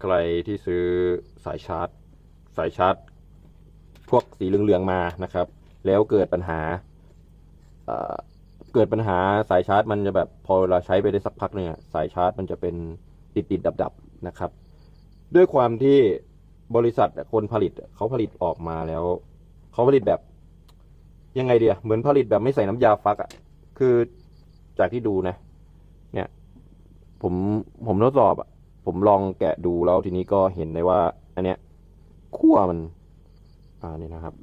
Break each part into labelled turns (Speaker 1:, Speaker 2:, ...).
Speaker 1: ใครที่ซื้อสายชาร์จ สายชาร์จ พวกสีเหลืองๆมานะครับ แล้วเกิดปัญหาเกิดปัญหาสายชาร์จ มันจะแบบพอเราใช้ไปได้สักพักหนึ่งอะสายชาร์จ มันจะเป็นติดติดดับดับๆนะครับ ด้วยความที่บริษัทคนผลิตเขาผลิตออกมาแล้วเขาผลิตแบบ ยังไงเดียเหมือนผลิตแบบไม่ใส่น้ำยาฟักอะคือจากที่ดูนะ เนี่ย ผมผมทดสอบอะ ผมลองแกะดูแล้วทีนี้ก็เห็นเลยว่า อันเนี้ยขั้วมัน อ่านี่นะครับ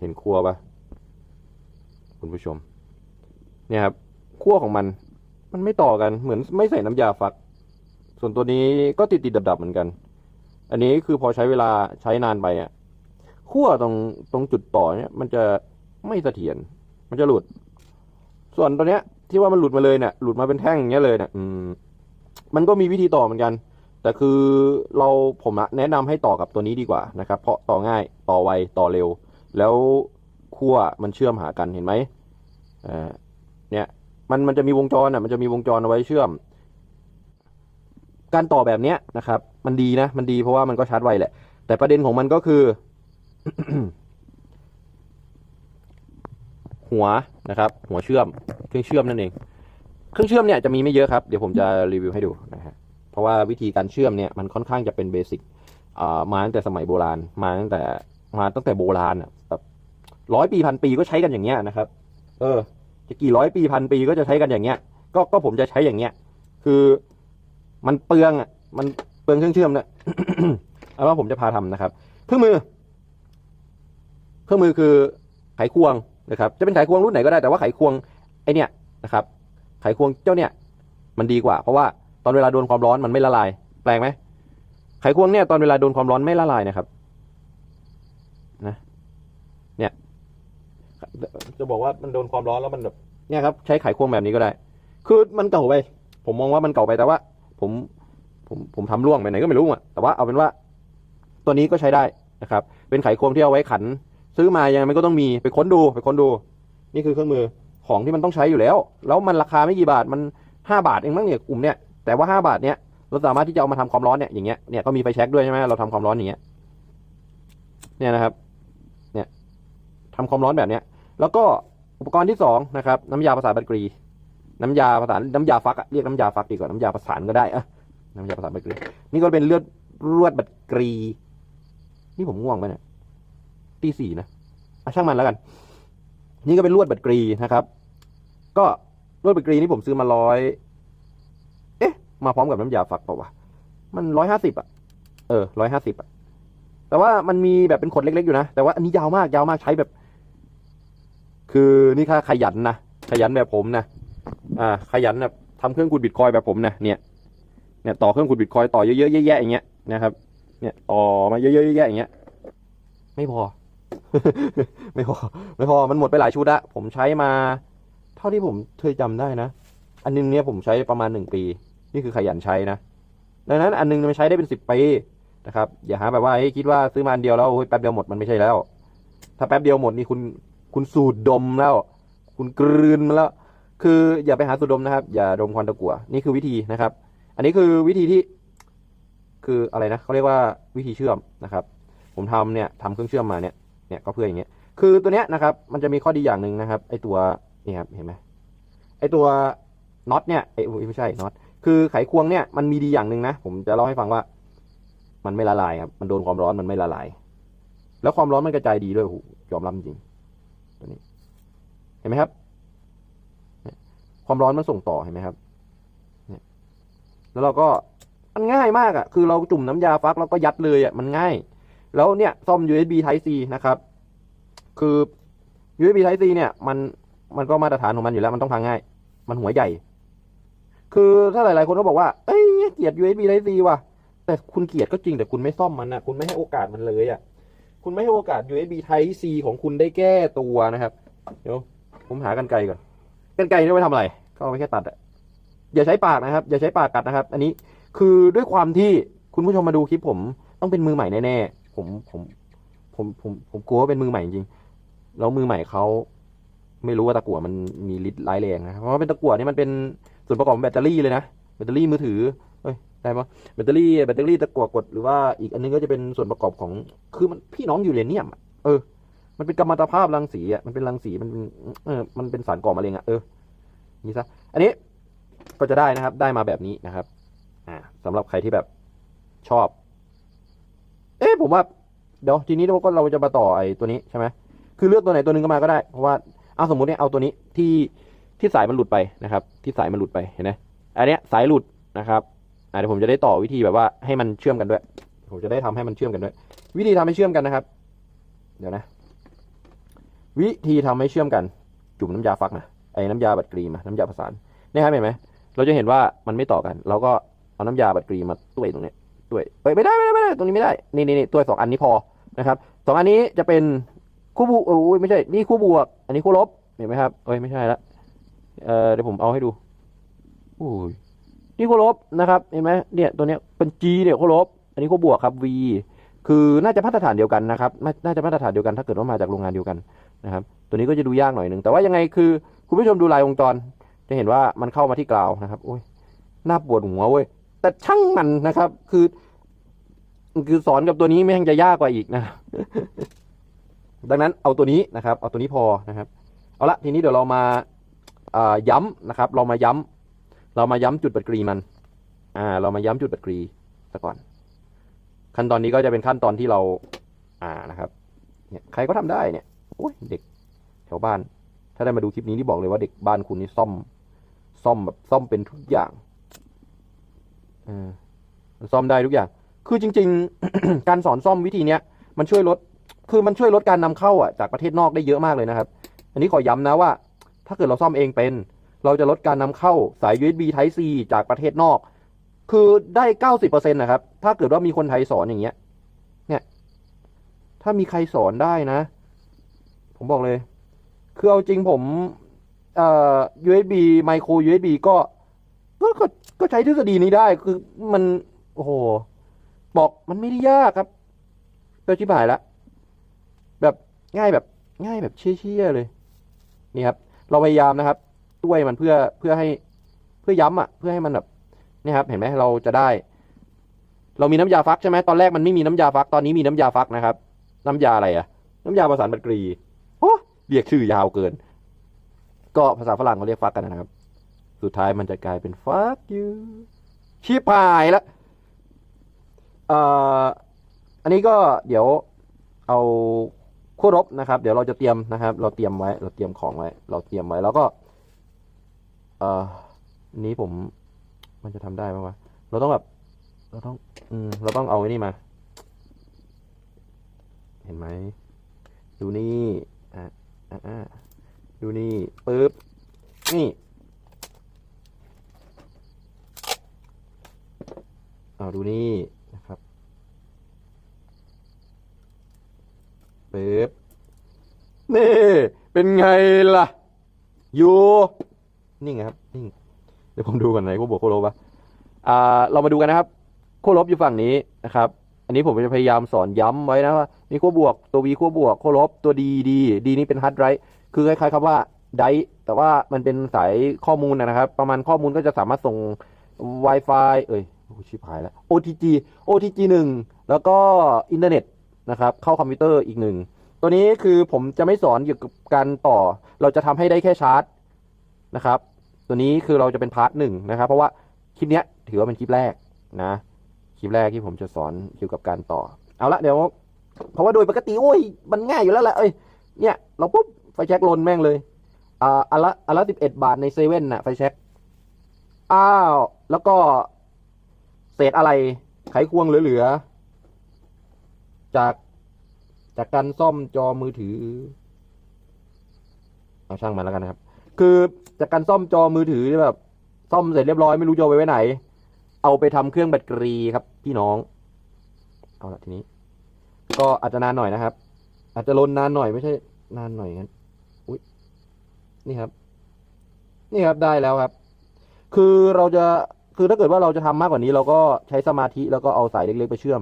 Speaker 1: เห็นขั้วปะคุณผู้ชม เนี่ยครับขั้วของมัน มันไม่ต่อกันเหมือนไม่ใส่น้ำยาฟัก ส่วนตัวนี้ก็ติดติดดับดับๆเหมือนกัน อันนี้คือพอใช้เวลาใช้นานไปอะขั้วตรงตรงจุดต่อเนี่ย มันจะไม่เสถียรมันจะหลุด ส่วนตัวเนี้ย ที่ว่ามันหลุดมาเลยเนี่ยหลุดมาเป็นแท่งอย่างเงี้ยเลยเนี่ยอืมมันก็มีวิธีต่อเหมือนกัน แต่คือเราผมแนะนำให้ต่อกับตัวนี้ดีกว่านะครับ เพราะต่อง่ายต่อไวต่อเร็ว แล้วขั้วมันเชื่อมหากันเห็นไหมเนี่ยมันมันจะมีวงจรอะมันจะมีวงจรเอาไว้เชื่อม การต่อแบบเนี้ยนะครับ มันดีนะ มันดีเพราะว่ามันก็ชาร์จไวแหละ แต่ประเด็นของมันก็คือ หัวนะครับ หัวเชื่อมเครื่องเชื่อมนั่นเอง เครื่องเชื่อมเนี่ยจะมีไม่เยอะครับ เดี๋ยวผมจะรีวิวให้ดู เพราะว่าวิธีการเชื่อมเนี่ยมันค่อนข้างจะเป็นเบสิกมาตั้งแต่สมัยโบราณ มาตั้งแต่มาตั้งแต่โบราณอะแบบร้อยปีพันปีก็ใช้กันอย่างเงี้ยนะครับ เออ จะกี่ร้อยปีพันปีก็จะใช้กันอย่างเงี้ย ก็ก็ผมจะใช้อย่างเงี้ย คือมันเปลืองอะ มันเปลืองเครื่องเชื่อมเนี่ยเอาว่าผมจะพาทำนะครับ เครื่องมือ เครื่องมือคือไขควงนะครับ จะเป็นไขควงรุ่นไหนก็ได้แต่ว่าไขควงไอเนี่ยนะครับ ไขควงเจ้าเนี่ยมันดีกว่า เพราะว่า ตอนเวลาโดนความร้อนมันไม่ละลาย แปลกไหมไขควงเนี่ยตอนเวลาโดนความร้อนไม่ละลายนะครับนะเนี่ยจะบอกว่ามันโดนความร้อนแล้วมันแบบเนี่ยครับ ใช้ไขควงแบบนี้ก็ได้ คือมันเก่าไป ผมมองว่ามันเก่าไปแต่ว่า ผมผมผมทำร่วงไปไหนก็ไม่รู้อะแต่ว่าเอาเป็นว่า ตัวนี้ก็ใช้ได้นะครับ เป็นไขควงที่เอาไว้ขัน ซื้อมายังไงมันก็ต้องมีไปค้นดูไปค้นดู นี่คือเครื่องมือของที่มันต้องใช้อยู่แล้ว แล้วมันราคาไม่กี่บาทมันห้าบาทเองมั้งเนี่ยกลุ่มเนี่ย แต่ว่าห้าบาทเนี่ยเราสามารถที่จะเอามาทำความร้อนเนี่ยอย่างเงี้ยเนี่ยก็มีไฟแช็กด้วยใช่ไหมเราทำความร้อนอย่างเงี้ยเนี่ยนะครับ เนี่ยทำความร้อนแบบเนี้ย แล้วก็อุปกรณ์ที่สองนะครับ น้ำยาประสานบัตรกรี น้ำยาประสานน้ำยาฟักเรียกน้ำยาฟักดีกว่าน้ำยาประสานก็ได้อะน้ำยาประสานบัตรกรี นี่ก็เป็นเลือดรวดบัตรกรี นี่ผมง่วงไปเนี่ยตีสี่นะอะช่างมันแล้วกัน นี่ก็เป็นลวดบัตรกรีนะครับ ก็ลวดบัตรกรีนี่ผมซื้อมาร้อย มาพร้อมกับน้ำยาฝักเปล่าวะมันร้อยห้าสิบอะ เออร้อยห้าสิบอะ แต่ว่ามันมีแบบเป็นขดเล็กๆอยู่นะ แต่ว่าอันนี้ยาวมากยาวมากใช้แบบ คือนี่ค่าขยันนะขยันแบบผมนะอ่า ขยันแบบทำเครื่องขุดบิตคอยแบบผมนะเนี่ยเนี่ยต่อเครื่องขุดบิตคอยต่อเยอะๆแยะๆอย่างเงี้ยนะครับ เนี่ยต่อมาเยอะๆแยะๆอย่างเงี้ย ไม่พอ ไม่พอ ไม่พอมันหมดไปหลายชุดละผมใช้มา เท่าที่ผมเคยจำได้นะ อันนึงเนี่ยผมใช้ประมาณหนึ่งปี นี่คือขยันใช้นะ ดังนั้นอันนึงมันใช้ได้เป็นสิบปีนะครับ อย่าหาแบบว่าคิดว่าซื้อมาอันเดียวแล้วโอ้ยแป๊บเดียวหมดมันไม่ใช่แล้ว ถ้าแป๊บเดียวหมดนี่คุณคุณสูดดมแล้ว คุณกลืนมาแล้ว คืออย่าไปหาสูดดมนะครับ อย่าดมควันตะกั่วนี่คือวิธีนะครับ อันนี้คือวิธีที่ คืออะไรนะเขาเรียกว่าวิธีเชื่อมนะครับ ผมทำเนี่ยทำเครื่องเชื่อมมาเนี่ยเนี่ยก็เพื่ออย่างเงี้ยคือตัวเนี้ยนะครับ มันจะมีข้อดีอย่างหนึ่งนะครับ ไอตัวนี่ครับเห็นไหมไอตัวน็อตเนี่ยไอไม่ใช่น็อต คือไขควงเนี่ยมันมีดีอย่างหนึ่งนะผมจะเล่าให้ฟังว่า มันไม่ละลายครับมันโดนความร้อนมันไม่ละลาย แล้วความร้อนมันกระจายดีด้วยโอ้โหยอมรับจริงตัวนี้ เห็นไหมครับ ความร้อนมันส่งต่อเห็นไหมครับแล้วเราก็มันง่ายมากอะ่ะ คือเราจุ่มน้ำยาฟักแล้วก็ยัดเลยอะ่ะมันง่าย แล้วเนี่ยซ่อม USB Type C นะครับ คือ USB Type C เนี่ย มันมันก็มาตรฐานของมันอยู่แล้ว มันต้องพังง่าย มันหัวใหญ่ คือถ้าหลาย ๆ คนก็บอกว่า เอ้ยเกลียด USB Type C ว่ะ แต่คุณเกลียดก็จริงแต่คุณไม่ซ่อมมันนะคุณไม่ให้โอกาสมันเลยอะ่ะ คุณไม่ให้โอกาส USB Type C ของคุณได้แก้ตัวนะครับ เดี๋ยว ผมหากันไกลก่อน กันไกลนี่ไว้ทำอะไร ก็เอาไว้แค่ตัดอะอย่าใช้ปากนะครับ อย่าใช้ปากกัดนะครับ อันนี้คือด้วยความที่คุณผู้ชมมาดูคลิปผมต้องเป็นมือใหม่แน่ๆ ผมผม ผมผมผมกลัวว่าเป็นมือใหม่จริงแล้วมือใหม่เขาไม่รู้ว่าตะกั่วมันมีฤทธิ์ร้ายแรงนะ เพราะว่าเป็นตะกั่วนี่มันเป็นส่วนประกอบของแบตเตอรี่เลยนะแบตเตอรี่มือถือเอ้ยได้ปะแบตเตอรี่แบตเตอรี่ตะกั่วกดหรือว่าอีกอันนึงก็จะเป็นส่วนประกอบของคือมันพี่น้องยูเรเนียมอะเออ มันเป็นกัมมันตภาพรังสีอะมันเป็นรังสีมันเป็นเออมันเป็นสารก่อมะเร็งอะเออนี่ซะอันนี้ก็จะได้นะครับ ได้มาแบบนี้นะครับ อ่าสำหรับใครที่แบบชอบ เอ๊ะผมว่าเดี๋ยวทีนี้เราก็เราจะมาต่อไอ้ตัวนี้ใช่ไหมคือเลือกตัวไหนตัวหนึงก็มาก็ได้เพราะว่าเอาสมมติเนี่ยเอาตัวนี้ที่ ที่สายมันหลุดไปนะครับ ที่สายมันหลุดไปเห็นไหมอันเนี้ยสายหลุดนะครับอ่าเดี๋ยวผมจะได้ต่อวิธีแบบว่าให้มันเชื่อมกันด้วย ผมจะได้ทำให้มันเชื่อมกันด้วย วิธีทำให้เชื่อมกันนะครับ เดี๋ยวนะ วิธีทำให้เชื่อมกัน จุ่มน้ำยาฟักนะไอ้น้ำยาบัดกรีมาน้ำยาประสานเนี่ครับเห็นไหมเราจะเห็นว่ามันไม่ต่อกัน เราก็เอาน้ำยาบัดกรีมาตุ้ยตรงนี้ตุ้ยเอ้ยไม่ได้ไม่ได้ไม่ได้ตรงนี้ไม่ได้ นี่นี่นี่ตัวสองอันนี้พอนะครับสองอันนี้จะเป็นคู่บวกโอ้ยไม่ใช่ นี่คู่บวก อันนี้คู่ลบเห็นไหมครับเอ้ยไม่ใช่ละ เออเดี๋ยวผมเอาให้ดูโอ้ยนี่โคลบนะครับเห็นไหมเนี่ยตัวเนี้ยเป็น G เนี่ยโคลบอันนี้โคบวกครับ V คือน่าจะมาตรฐานเดียวกันนะครับน่าจะมาตรฐานเดียวกันถ้าเกิดว่ามาจากโรงงานเดียวกันนะครับ ตัวนี้ก็จะดูยากหน่อยหนึ่งแต่ว่ายังไงคือคุณผู้ชมดูลายวงจรจะเห็นว่ามันเข้ามาที่กราวนะครับโอ้ยน่าปวดหัวเว้ยแต่ช่างมันนะครับ คือ คือสอนกับตัวนี้ไม่ยังจะยากกว่าอีกนะ ดังนั้นเอาตัวนี้นะครับ เอาตัวนี้พอนะครับ เอาละทีนี้เดี๋ยวเรามา ย้ำนะครับ เรามาย้ำเรามาย้ำจุดบัดกรีมันอ่าเรามาย้ำจุดบัดกรีซะก่อน ขั้นตอนนี้ก็จะเป็นขั้นตอนที่เรา อ่านะครับเนี่ยใครก็ทำได้เนี่ยโอ้ยเด็กแถวบ้าน ถ้าได้มาดูคลิปนี้ที่บอกเลยว่าเด็กบ้านคุณนี่ซ่อม ซ่อมแบบซ่อมเป็นทุกอย่างอ่ามันซ่อมได้ทุกอย่าง คือจริง ๆ การสอนซ่อมวิธีเนี้ยมันช่วยลด คือมันช่วยลดการนำเข้าอะจากประเทศนอกได้เยอะมากเลยนะครับ อันนี้ขอย้ำนะว่า ถ้าเกิดเราซ่อมเองเป็น เราจะลดการนำเข้าสาย USB Type C จากประเทศนอก คือได้เก้าสิบเปอร์เซ็นต์นะครับ ถ้าเกิดว่ามีคนไทยสอนอย่างเงี้ย เนี่ย ถ้ามีใครสอนได้นะ ผมบอกเลย คือเอาจริงผมเอ่อ USB micro USB ก็ก็ก็ก็ใช้ทฤษฎีนี้ได้ คือมันโอ้โหบอกมันไม่ได้ยากครับเปชิบหายละแบบง่ายแบบ ง่ายแบบเชี่ยๆเลย นี่ครับ เราพยายามนะครับ ช่วยมันเพื่อเพื่อให้เพื่อย้ำอะ เพื่อให้มันแบบนี่ครับ เห็นไหมเราจะได้ เรามีน้ำยาฟักใช่ไหมตอนแรกมันไม่มีน้ำยาฟักตอนนี้มีน้ำยาฟักนะครับ น้ำยาอะไรอะน้ำยาประสานบัตรกรีโอ้เรียกชื่อยาวเกิน ก็ภาษาฝรั่งเขาเรียกฟักกันนะครับ สุดท้ายมันจะกลายเป็นฟักยูชิบหายละเอ่ออันนี้ก็เดี๋ยวเอา คู่รบนะครับ เดี๋ยวเราจะเตรียมนะครับ เราเตรียมไว้ เราเตรียมของไว้ เราเตรียมไว้แล้วก็ เอ่ออันนี้ผม มันจะทำได้ไหมวะเราต้องแบบ เราต้อง อืม เราต้องเอาไอ้นี่มา เห็นไหมดูนี่อ่อะอะดูนี่ปึ๊บนี่เอาดูนี่ นะครับปึ๊บนี่ เป็นไงล่ะ อยู่นี่ไงครับนี่เดี๋ยวผมดูกันไหนพวบวกโคโลปะอ่า เรามาดูกันนะครับขั้วลบอยู่ฝั่งนี้นะครับ อันนี้ผมจะพยายามสอนย้ำไว้นะว่านี่ขั้วบวกตัววีขั้วบวกขั้วลบตัวดีดีดีนี่เป็นฮาร์ดไรคือคล้ายๆคำว่าไดแต่ว่ามันเป็นสายข้อมูลนะครับ ประมาณข้อมูลก็จะสามารถส่ง Wi-Fi เอ้ยชิบหายแล้ว OTG OTG หนึ่งแล้วก็อินเทอร์เน็ต นะครับเข้าคอมพิวเตอร์อีกหนึ่งตัวนี้คือผมจะไม่สอนเกี่ยวกับการต่อ เราจะทำให้ได้แค่ชาร์จนะครับ ตัวนี้คือเราจะเป็นพาร์ทหนึ่งนะครับ เพราะว่าคลิปนี้ถือว่าเป็นคลิปแรกนะคลิปแรกที่ผมจะสอนเกี่ยวกับการต่อ เอาละเดี๋ยว เพราะว่าโดยปกติโอ้ยมันง่ายอยู่แล้วแหละเอ้ยเนี่ยเราปุ๊บไฟแช็กลนแม่งเลยอ่าอันละอันละสิบเอ็ดบาทในเซเว่นน่ะไฟแช็กอ้าวแล้วก็เศษอะไรไขควงเหลือๆ จากจากการซ่อมจอมือถือเอาช่างมันแล้วกันนะครับ คือจากการซ่อมจอมือถือที่แบบ ซ่อมเสร็จเรียบร้อยไม่รู้จะไว้ไว้ไหน เอาไปทำเครื่องแบตเตอรี่ครับ พี่น้อง เอาละทีนี้ ก็อาจจะนานหน่อยนะครับ อาจจะลนนานหน่อยไม่ใช่ นานหน่อยงั้นอุ้ยนี่ครับ นี่ครับได้แล้วครับ คือเราจะคือถ้าเกิดว่าเราจะทำมากกว่านี้ เราก็ใช้สมาธิแล้วก็เอาสายเล็กๆไปเชื่อม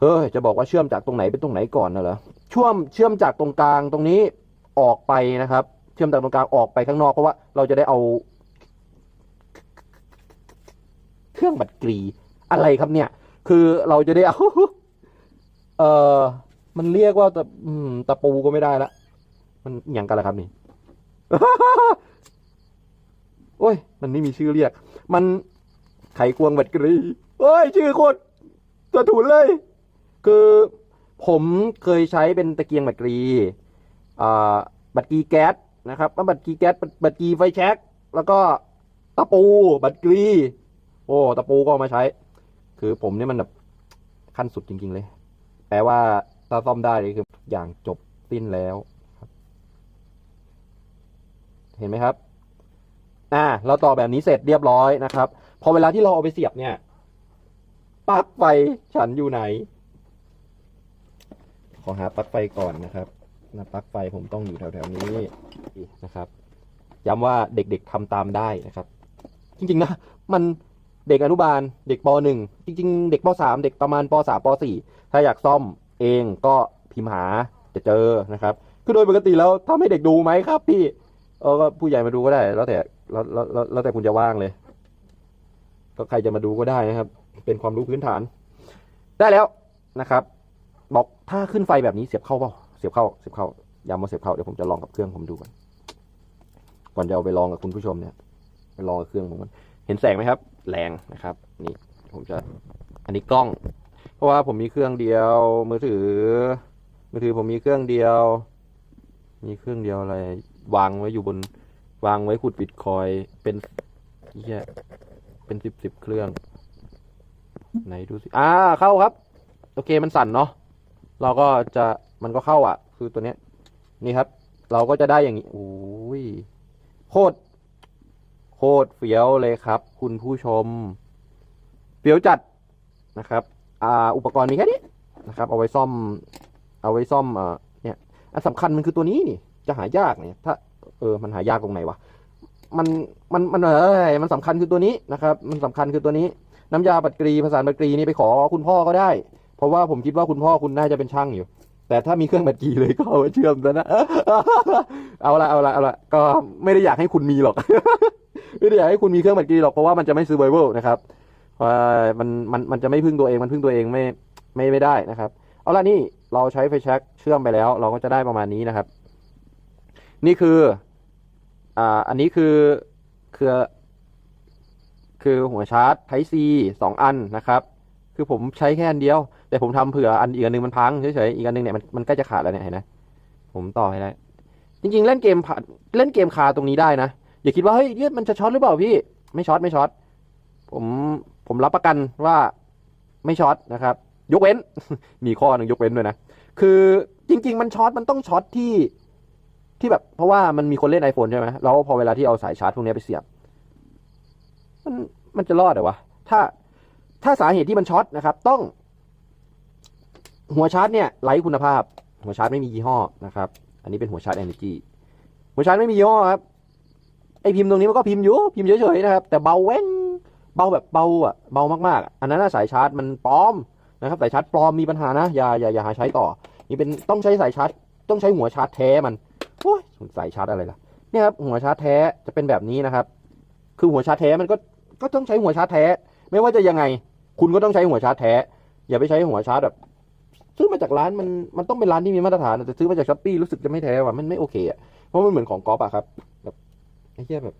Speaker 1: เฮ้ยจะบอกว่าเชื่อมจากตรงไหนเป็นตรงไหนก่อนนะเหรอช่วมเชื่อมจากตรงกลางตรงนี้ออกไปนะครับ เชื่อมจากตรงกลางออกไปข้างนอกเพราะว่าเราจะได้เอา เครื่องบัตรกรีอะไรครับเนี่ย คือเราจะได้เอาเออมันเรียกว่าตะตะปูก็ไม่ได้ละมันอย่างกันละครับนี่โอ้ย มันไม่มีชื่อเรียก มันไขควงบัตรกรีโอ้ย ชื่อโคตรสะทุนเลย คือผมเคยใช้เป็นตะเกียงบัตรกรีอ่บัตรกรีแก๊สนะครับบัตรกรีแก๊สบัตรกรีไฟแช็กแล้วก็ตะปูบัตรกรีโอ้ตะปูก็มาใช้ คือผมเนี่ยมันแบบขั้นสุดจริง ๆ เลย แปลว่าถ้าซ่อมได้นี่คืออย่างจบสิ้นแล้วเห็นไหมครับ อ่า เราต่อแบบนี้เสร็จเรียบร้อยนะครับ พอเวลาที่เราเอาไปเสียบเนี่ย ปลั๊กไฟฉันอยู่ไหน อหาปลั๊กไฟก่อนนะครับนะปลั๊กไฟผมต้องอยู่แถวๆนี้นะครับ ย้ำว่าเด็กๆทำตามได้นะครับ จริงๆนะมันเด็กอนุบาลเด็กปหนึ่งจริง ๆ เด็กปสามเด็กประมาณปสามปสี่ถ้าอยากซ่อมเองก็พิมพ์หาจะเจอนะครับคือโดยปกติแล้วถ้าไม่เด็กดูไหมครับ พี่เออก็ผู้ใหญ่มาดูก็ได้ แล้วแต่แล้วแล้วแล้วแต่คุณจะว่างเลย ก็ใครจะมาดูก็ได้นะครับ เป็นความรู้พื้นฐาน ได้แล้วนะครับ บอกถ้าขึ้นไฟแบบนี้เสียบเข้าเปล่าเสียบเข้าเสียบเข้าย้ำมาเสียบเข้าเดี๋ยวผมจะลองกับเครื่องผมดูก่อนก่อนจะเอาไปลองกับคุณผู้ชมเนี่ยไปลองกับเครื่องผมกันเห็นแสงไหมครับ แรงนะครับ นี่ผมจะอันนี้กล้อง เพราะว่าผมมีเครื่องเดียว มือถือ มือถือผมมีเครื่องเดียว มีเครื่องเดียวอะไร วางไว้อยู่บน วางไว้ขุดบิตคอยเป็นเหี้ยเป็นสิบสิบเครื่อง ไหนดูสิ อ่าเข้าครับ โอเคมันสั่นเนาะ เราก็จะมันก็เข้าอะ คือตัวเนี้ย นี่ครับ เราก็จะได้อย่างนี้โอ้ยโคตรโคตรเฟี้ยวเลยครับ คุณผู้ชมเฟี้ยวจัดนะครับ อ่า อุปกรณ์มีแค่นี้นะครับ เอาไว้ซ่อม เอาไว้ซ่อมอ่าเนี่ยอันสำคัญมันคือตัวนี้นี่ จะหายากเนี่ย ถ้า เออ มันหายากตรงไหนวะมันมันมันเอ้ยมันสำคัญคือตัวนี้นะครับ มันสำคัญคือตัวนี้ น้ำยาบัตรกรีภาษาบัตรกรีนี่ไปขอคุณพ่อก็ได้ เพราะว่าผมคิดว่าคุณพ่อคุณน่าจะเป็นช่างอยู่ แต่ถ้ามีเครื่องบัตรกรีเลยก็เอาไว้เชื่อมซะนะ เอาละเอาละเอาละก็ไม่ได้อยากให้คุณมีหรอก ไม่ได้อยากให้คุณมีเครื่องบัตรกรีหรอกเพราะว่ามันจะไม่ซื้อไวเวลนะครับเพราะมันมันมันจะไม่พึ่งตัวเองมันพึ่งตัวเองไม่ไม่ไม่ได้นะครับ เอาละนี่เราใช้ไฟแช็กเชื่อมไปแล้ว เราก็จะได้ประมาณนี้นะครับ นี่คืออ่าอันนี้คือคือคือหัวชาร์จ Type C สองอันนะครับ คือผมใช้แค่อันเดียว แต่ผมทำเผื่ออันอีกอันหนึงมันพังเฉยๆอีกอันหนึงเนี่ยมันมันใกล้จะขาดแล้วเนี่ยเห็นไหมผมต่อให้ได้จริง ๆ เล่นเกมผ่าเล่นเกมคาตรงนี้ได้นะอย่าคิดว่าเฮ้ยเนี่ยมันจะช็อตหรือเปล่าพี่ ไม่ช็อตไม่ช็อตผมผมรับประกันว่าไม่ช็อตนะครับ ยกเว้น มีข้อหนึ่งยกเว้นด้วยนะคือจริง ๆ มันช็อตมันต้องช็อตที่ที่แบบเพราะว่ามันมีคนเล่น iPhone ใช่ไหมแล้วพอเวลาที่เอาสายชาร์จพวกนี้ไปเสียบ มันมันจะรอดเหรอวะถ้า ถ้าสาเหตุที่มันช็อตนะครับ ต้อง หัวชาร์จเนี่ยไร้คุณภาพ หัวชาร์จไม่มียี่ห้อนะครับ อันนี้เป็นหัวชาร์จ Energy หัวชาร์จไม่มียี่ห้อครับไอพิมพ์ตรงนี้มันก็พิมพ์อยู่พิมพ์เฉยๆนะครับ แต่เบาแว้งเบาแบบเบาอะเบามากๆ อันนั้นสายชาร์จมันปลอมนะครับสายชาร์จปลอมมีปัญหานะอย่าอย่าอย่าหาใช้ต่อ นี่เป็นต้องใช้สายชาร์จ ต้องใช้หัวชาร์จแท้มันโอ้ยสายชาร์จอะไรล่ะเนี่ยครับหัวชาร์จแท้จะเป็นแบบนี้นะครับ คือหัวชาร์จแท้มันก็ก็ต้องใช้หัวชาร์จแท้ ไม่ว่าจะยังไง คุณก็ต้องใช้หัวชาร์จแท้ อย่าไปใช้หัวชาร์จแบบ ซื้อมาจากร้านมันมันต้องเป็นร้านที่มีมาตรฐานแต่ซื้อมาจากช้อปปี้รู้สึกจะไม่แท้ว่ะมันไม่โอเคอะเพราะมันเหมือนของก๊อปอะครับแบบไอ้เหี้ยแบบ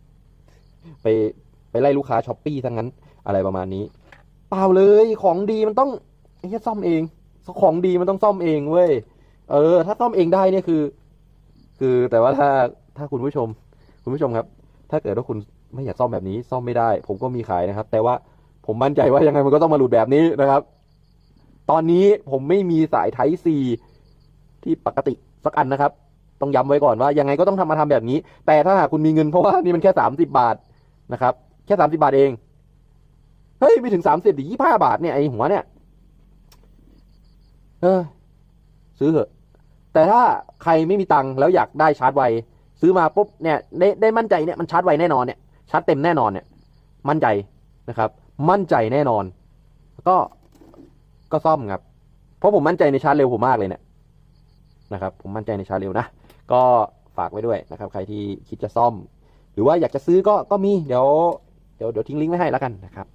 Speaker 1: ไปไปไล่ลูกค้าช้อปปี้ทั้งนั้น อะไรประมาณนี้ เปล่าเลยของดีมันต้องไอ้เหี้ยซ่อมเอง ของดีมันต้องซ่อมเองเว้ยเออ ถ้าซ่อมเองได้เนี่ยคือ คือแต่ว่าถ้าถ้าคุณผู้ชม คุณผู้ชมครับ ถ้าเกิดว่าคุณไม่อยากซ่อมแบบนี้ซ่อมไม่ได้ ผมก็มีขายนะครับ แต่ว่า ผมมั่นใจว่ายังไงมันก็ต้องมาหลุดแบบนี้นะครับ ตอนนี้ผมไม่มีสายไทซีที่ปกติสักอันนะครับ ต้องย้ำไว้ก่อนว่ายังไงก็ต้องทำมาทำแบบนี้ แต่ถ้าหากคุณมีเงินเพราะว่านี่มันแค่สามสิบาทนะครับ แค่สามสิบาทเอง เฮ้ยไม่ถึงสามสิบหรือยี่ห้าบาทเนี่ยไอหัวเนี่ย เออ ซื้อเถอะ แต่ถ้าใครไม่มีตังค์แล้วอยากได้ชาร์จไว ซื้อมาปุ๊บเนี่ยได้ได้มั่นใจเนี่ยมันชาร์จไวแน่นอนเนี่ยชาร์จเต็มแน่นอนเนี่ย มั่นใจนะครับ มั่นใจแน่นอน ก็ก็ซ่อมครับ เพราะผมมั่นใจในชาร์จเร็วผมมากเลยเนี่ยนะครับ ผมมั่นใจในชาร์จเร็วนะ ก็ฝากไว้ด้วยนะครับ ใครที่คิดจะซ่อม หรือว่าอยากจะซื้อก็ก็มีเดี๋ยวเดี๋ยวเดี๋ยวทิ้งลิงก์ไว้ให้แล้วกันนะครับ